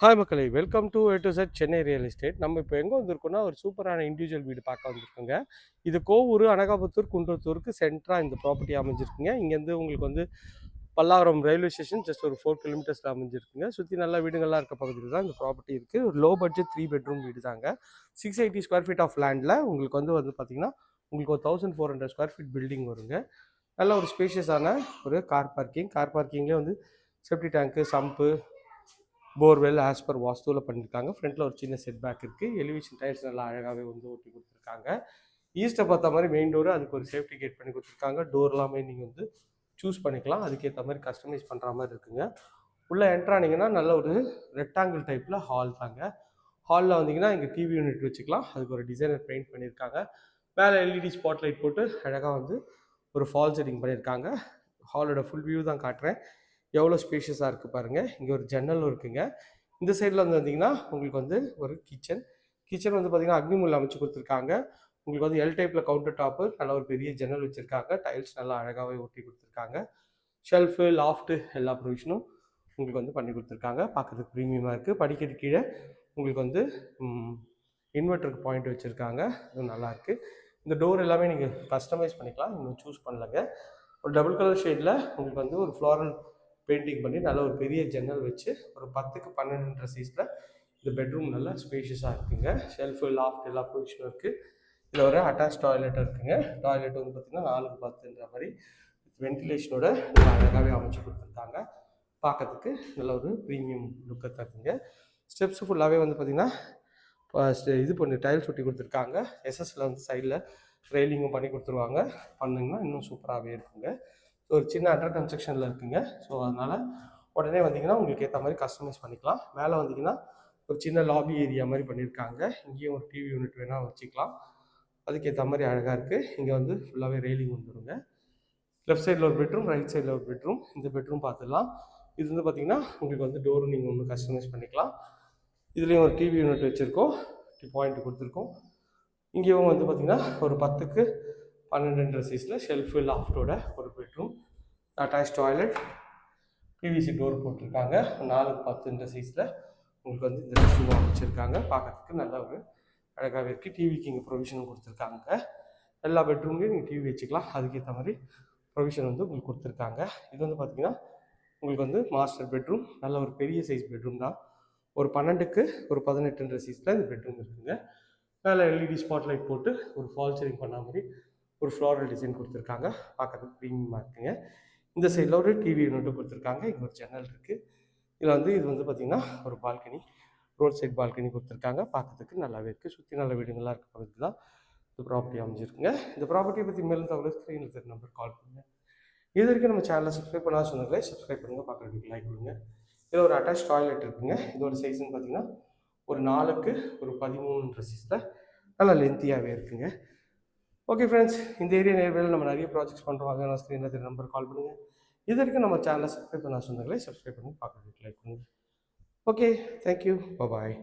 Hi மக்களே welcome to A to Z Chennai real estate நம்ம இப்போ எங்கே வந்திருக்கோம்னா ஒரு சூப்பரான இண்டிவிஜுவல் வீடு பார்க்க வந்திருக்கோங்க. இது கோவூர் அனகாபுத்தூர் குன்றத்தூருக்கு சென்டராக இந்த ப்ராப்பர்ட்டி அமைஞ்சிருக்குங்க. இங்கேருந்து உங்களுக்கு வந்து பல்லாவரம் ரயில்வே ஸ்டேஷன் ஜஸ்ட் ஒரு ஃபோர் கிலோமீட்டர்ஸில் அமைஞ்சிருக்குங்க. சுற்றி நல்ல வீடுகள்லாம் இருக்க பகுதியில் தான் இந்த ப்ராப்பர்ட்டி இருக்குது ஒரு லோ பட்ஜெட் த்ரீ பெட்ரூம் வீடு தாங்க six eighty square feet of லேண்டில் உங்களுக்கு வந்து வந்து பார்த்தீங்கன்னா உங்களுக்கு ஒரு thousand four hundred square feet building வருங்க. நல்ல ஒரு ஸ்பேஷியஸான ஒரு கார் பார்க்கிங் கார் பார்க்கிங்லேயே வந்து septic tank sump borewell as per வாஸ்துவில் பண்ணியிருக்காங்க ஃப்ரண்ட்டில் ஒரு சின்ன செட் பேக் இருக்குது எலிவேஷன் டைல்ஸ் நல்லா அழகாகவே வந்து ஓட்டி கொடுத்துருக்காங்க. ஈஸ்ட்டை பார்த்த மாதிரி மெயின் டோரு அதுக்கு ஒரு சேஃப்டி கேட் பண்ணி கொடுத்துருக்காங்க. டோர் எல்லாமே நீங்கள் வந்து சூஸ் பண்ணிக்கலாம். அதுக்கேற்ற மாதிரி கஸ்டமைஸ் பண்ணுற மாதிரி இருக்குங்க. உள்ளே என்ட்ரானிங்கன்னா நல்ல ஒரு ரெக்டாங்கிள் டைப்பில் ஹால் தாங்க. ஹாலில் வந்தீங்கன்னா இங்கே டிவி யூனிட் வச்சுக்கலாம். அதுக்கு ஒரு டிசைனர் பெயிண்ட் பண்ணியிருக்காங்க. மேலே எல்இடி ஸ்பாட் லைட் போட்டு அழகாக வந்து ஒரு ஃபால் செட்டிங் பண்ணியிருக்காங்க. ஹாலோட ஃபுல் வியூ தான் காட்டுறேன். எவ்வளோ ஸ்பேஷியஸாக இருக்குது பாருங்கள் இங்கே ஒரு ஜன்னலும் இருக்குங்க. இந்த சைடில் வந்து வந்தீங்கன்னா உங்களுக்கு வந்து ஒரு கிச்சன் கிச்சன் வந்து பார்த்தீங்கன்னா அக்னிமுல் அமைச்சு கொடுத்துருக்காங்க. உங்களுக்கு வந்து எல் டைப்பில் கவுண்டர் டாப்பு நல்ல ஒரு பெரிய ஜன்னல் வச்சுருக்காங்க. டைல்ஸ் நல்லா அழகாகவே ஒட்டி கொடுத்துருக்காங்க. ஷெல்ஃபு லாஃப்ட்டு எல்லா ப்ரொவிஷனும் உங்களுக்கு வந்து பண்ணி கொடுத்துருக்காங்க. பார்க்குறதுக்கு ப்ரீமியமாக இருக்குது படிக்கட்டு கீழே உங்களுக்கு வந்து இன்வெர்ட்டருக்கு பாயிண்ட் வச்சுருக்காங்க. அது நல்லாயிருக்கு இந்த டோர் எல்லாமே நீங்கள் கஸ்டமைஸ் பண்ணிக்கலாம். இன்னும் சூஸ் பண்ணலங்க. ஒரு டபுள் கலர் ஷேடில் உங்களுக்கு வந்து ஒரு ஃப்ளாரல் பெயிண்டிங் பண்ணி நல்ல ஒரு பெரிய ஜன்னல் வச்சு ஒரு பத்துக்கு பன்னெண்டுன்ற சீஸில் இந்த பெட்ரூம் நல்லா ஸ்பேஷியஸாக இருக்குங்க. ஷெல்ஃபு லாஃப்ட் எல்லா பொசிஷனும் இருக்குது இதில் ஒரு அட்டாச் டாய்லெட் இருக்குங்க. டாய்லெட் வந்து பார்த்திங்கன்னா நாலுக்கு பத்துன்ற மாதிரி வென்டிலேஷனோட அழகாகவே அமைச்சு கொடுத்துருக்காங்க. பார்க்கறதுக்கு நல்ல ஒரு ப்ரீமியம் லுக்கை தருங்க ஸ்டெப்ஸ் ஃபுல்லாகவே வந்து பார்த்திங்கன்னா இது பண்ணி டைல்ஸ் ஒட்டி கொடுத்துருக்காங்க. எஸ்எஸ்ல வந்து சைடில் ரெயிலிங்கும் பண்ணி கொடுத்துருவாங்க. பண்ணிங்கன்னா இன்னும் சூப்பராகவே இருக்குங்க. ஒரு சின்ன அண்டர் கன்ஸ்ட்ரக்ஷனில் இருக்குங்க. ஸோ அதனால் உடனே வந்தீங்கன்னா உங்களுக்கு ஏற்ற மாதிரி கஸ்டமைஸ் பண்ணிக்கலாம். மேலே வந்தீங்கன்னா ஒரு சின்ன லாபி ஏரியா மாதிரி பண்ணியிருக்காங்க இங்கேயும் ஒரு டிவி யூனிட் வேணால் வச்சுக்கலாம். அதுக்கேற்ற மாதிரி அழகாக இருக்குது இங்கே வந்து ஃபுல்லாகவே ரெயிலிங் வந்துடுங்க லெஃப்ட் சைடில் ஒரு பெட்ரூம் ரைட் சைடில் ஒரு பெட்ரூம் இந்த பெட்ரூம் பார்த்துடலாம் இது வந்து பார்த்திங்கன்னா உங்களுக்கு வந்து டோரும் நீங்கள் ஒன்று கஸ்டமைஸ் பண்ணிக்கலாம். இதுலேயும் ஒரு டிவி யூனிட் வச்சுருக்கோம். பாயிண்ட் கொடுத்துருக்கோம். இங்கேயும் வந்து பார்த்திங்கன்னா ஒரு பத்துக்கு பன்னெண்டுன்ற சைஸில் ஷெல்ஃபு லாஃப்டோட ஒரு bedroom attach toilet PVC door போட்டிருக்காங்க. நாலுக்கு பத்துன்ற சைஸில் உங்களுக்கு வந்து இந்த ரெஸ்ட் ரூம் அமைச்சிருக்காங்க. பார்க்கறதுக்கு நல்ல ஒரு அழகாகவே இருக்குது டிவிக்கு இங்கே ப்ரொவிஷனும் கொடுத்துருக்காங்க. எல்லா பெட்ரூம்லேயும் நீங்கள் டிவி வச்சுக்கலாம். அதுக்கேற்ற மாதிரி ப்ரொவிஷன் வந்து உங்களுக்கு கொடுத்துருக்காங்க. இது வந்து பார்த்திங்கன்னா உங்களுக்கு வந்து மாஸ்டர் பெட்ரூம் நல்ல ஒரு பெரிய சைஸ் பெட்ரூம் தான். ஒரு பன்னெண்டுக்கு ஒரு பதினெட்டுன்ற சைஸில் இந்த பெட்ரூம் இருக்குங்க. மேலே எல்இடி ஸ்பாட் லைட் போட்டு ஒரு ஃபால் பண்ண மாதிரி ஒரு ஃப்ளாரல் டிசைன் கொடுத்துருக்காங்க. பார்க்கறதுக்கு ப்ரீமியமாக இருக்குங்க. இந்த சைடில் ஒரு டிவி யூனிட்டும் கொடுத்துருக்காங்க. இங்கே ஒரு ஜன்னல் இருக்குது இதில் வந்து இது வந்து பார்த்திங்கன்னா ஒரு பால்கனி ரோட் சைட் பால்கனி கொடுத்துருக்காங்க. பார்க்கறதுக்கு நல்லாவே இருக்குது சுற்றி நல்ல வீடுங்களாக இருக்க. பகுதி தான் இந்த ப்ராப்பர்ட்டி அமைஞ்சிருக்குங்க. இந்த ப்ராப்பர்ட்டியை பற்றி மேலும் தகவல் ஸ்க்ரீனில் தெரிய நம்பர் கால் பண்ணுங்கள் இது வரைக்கும் நம்ம சேனலை சப்ஸ்கிரைப் பண்ணாத சொன்னதில்லை சப்ஸ்கிரைப் பண்ணுங்கள் பார்க்குறதுக்கு லைக் கொடுங்க. இதில் ஒரு அட்டாச் டாய்லெட் இருக்குங்க. இதோட சைஸ்ன்னு பார்த்தீங்கன்னா ஒரு நாளுக்கு ஒரு பதிமூணுன்ற சைஸில் நல்லா லென்த்தியாகவே இருக்குங்க. ஓகே ஃப்ரெண்ட்ஸ் இந்த ஏரியா நேர்வில் நம்ம நிறைய ப்ராஜெக்ட்ஸ் பண்ணுறோம் அதனால் ஸ்க்ரீனில் தெரிய நம்பர் கால் பண்ணுங்கள் இது வரைக்கும் நம்ம சேனலை சப்ஸ்கிரைப் பண்ண சொன்னங்களே சப்ஸ்கிரைப் பண்ணி பார்க்குறதுக்கு லைக் பண்ணுங்கள் ஓகே தேங்க்யூ பாய்